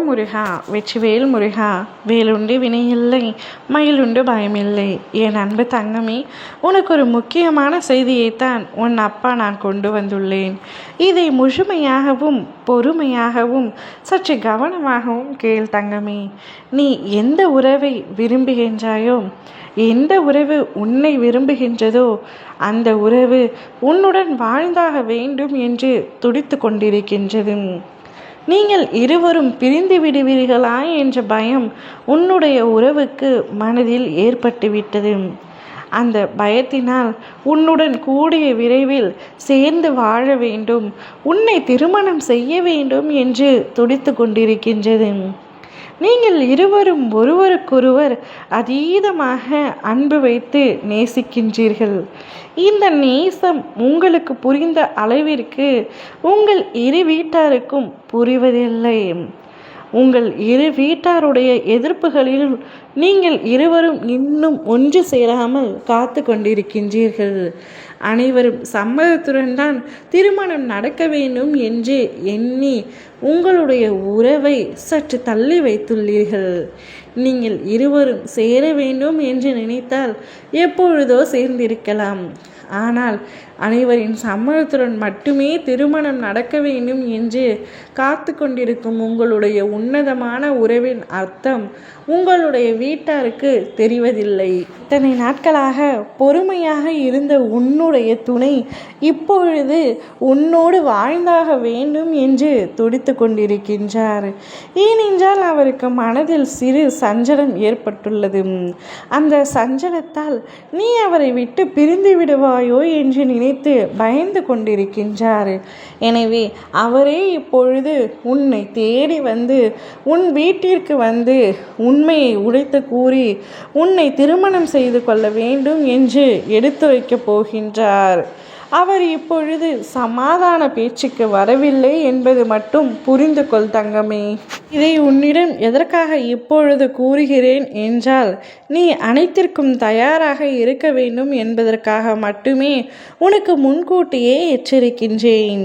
ஓம் முருகா வெற்றிவேல் முருகா வேலுண்டு வினையில்லை மயிலுண்டு பயமில்லை. என் அன்பு தங்கமே உனக்கு ஒரு முக்கியமான செய்தியைத்தான் உன் அப்பா நான் கொண்டு வந்துள்ளேன். இதை முழுமையாகவும் பொறுமையாகவும் சற்று கவனமாகவும் கேள் தங்கமே. நீ எந்த உறவை விரும்புகின்றாயோ எந்த உறவு உன்னை விரும்புகின்றதோ அந்த உறவு உன்னுடன் வாழ்ந்தாக வேண்டும் என்று துடித்து கொண்டிருக்கின்றது. நீங்கள் இருவரும் பிரிந்து விடுவீர்களா என்ற பயம் உன்னுடைய உறவுக்கு மனதில் ஏற்பட்டுவிட்டது. அந்த பயத்தினால் உன்னுடன் கூடிய விரைவில் சேர்ந்து வாழ வேண்டும். உன்னை திருமணம் செய்ய வேண்டும் என்று துடித்து கொண்டிருக்கின்றது. நீங்கள் இருவரும் ஒருவருக்கொருவர் அதீதமாக அன்பு வைத்து நேசிக்கின்றீர்கள். இந்த நேசம் உங்களுக்கு புரிந்த அளவிற்கு உங்கள் இரு வீட்டாருக்கும் புரிவதில்லை. உங்கள் இரு வீட்டாருடைய எதிர்ப்புகளில் நீங்கள் இருவரும் இன்னும் ஒன்று சேராமல் காத்து கொண்டிருக்கின்றீர்கள். அனைவரும் சம்மதத்துடன் தான் திருமணம் நடக்க வேண்டும் என்று எண்ணி உங்களுடைய உறவை சற்று தள்ளி வைத்துள்ளீர்கள். நீங்கள் இருவரும் சேர வேண்டும் என்று நினைத்தால் எப்பொழுதோ சேர்ந்திருக்கலாம். ஆனால் அனைவரின் சம்மதத்துடன் மட்டுமே திருமணம் நடக்க வேண்டும் என்று காத்து கொண்டிருக்கும் உங்களுடைய உன்னதமான உறவின் அர்த்தம் உங்களுடைய வீட்டாருக்கு தெரிவதில்லை. இத்தனை நாட்களாக பொறுமையாக இருந்த உன்னுடைய துணை இப்பொழுது உன்னோடு வாழ்ந்தாக வேண்டும் என்று துடித்து கொண்டிருக்கின்றார். ஏனென்றால் அவருக்கு மனதில் சிறு சஞ்சலம் ஏற்பட்டுள்ளது. அந்த சஞ்சலத்தால் நீ அவரை விட்டு பிரிந்து விடுவாயோ என்று நினைத்து பயந்து கொண்டிருக்கின்றார். எனவே அவரே இப்பொழுது உன்னை தேடி வந்து உன் வீட்டிற்கு வந்து உண்மையை உடைத்து கூறி உன்னை திருமணம் செய்து கொள்ள வேண்டும் என்று எடுத்து வைக்கப் போகின்றார். அவர் இப்பொழுது சமாதான பேச்சுக்கு வரவில்லை என்பது மட்டும் புரிந்து கொள் தங்கமே. இதை உன்னிடம் எதற்காக இப்பொழுது கூறுகிறேன் என்றால் நீ அனைத்திற்கும் தயாராக இருக்க வேண்டும் என்பதற்காக மட்டுமே உனக்கு முன்கூட்டியே எச்சரிக்கின்றேன்.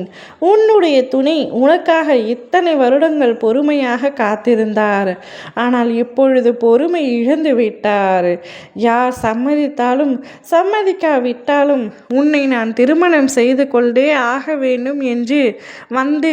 உன்னுடைய துணை உனக்காக இத்தனை வருடங்கள் பொறுமையாக காத்திருந்தார். ஆனால் இப்பொழுது பொறுமை இழந்து விட்டார். யார் சம்மதித்தாலும் சம்மதிக்காவிட்டாலும் உன்னை நான் திரு திருமணம் செய்து கொண்டே ஆக வேண்டும் என்று வந்து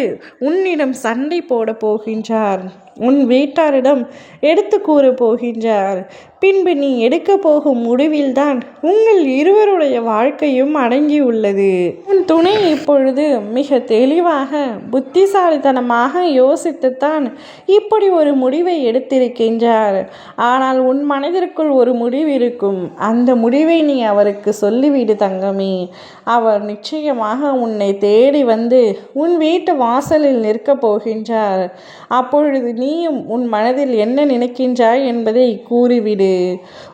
உன்னிடம் சண்டை போட போகின்றார். உன் வீட்டாரிடம் எடுத்து கூற போகின்றார். பின்பு நீ எடுக்க போகும் முடிவில்தான் உங்கள் இருவருடைய வாழ்க்கையும் அடங்கியுள்ளது. உன் துணை இப்பொழுது மிக தெளிவாக புத்திசாலித்தனமாக யோசித்துத்தான் இப்படி ஒரு முடிவை எடுத்திருக்கின்றார். ஆனால் உன் மனதிற்குள் ஒரு முடிவு இருக்கும். அந்த முடிவை நீ அவருக்கு சொல்லிவிடு தங்கமே. அவர் நிச்சயமாக உன்னை தேடி வந்து உன் வீட்டு வாசலில் நிற்கப் போகின்றார். அப்பொழுது நீயும் உன் மனதில் என்ன நினைக்கின்றாய் என்பதை கூறிவிடு.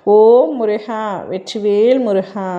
ஓ முருகா வெற்றிவேல் முருகா.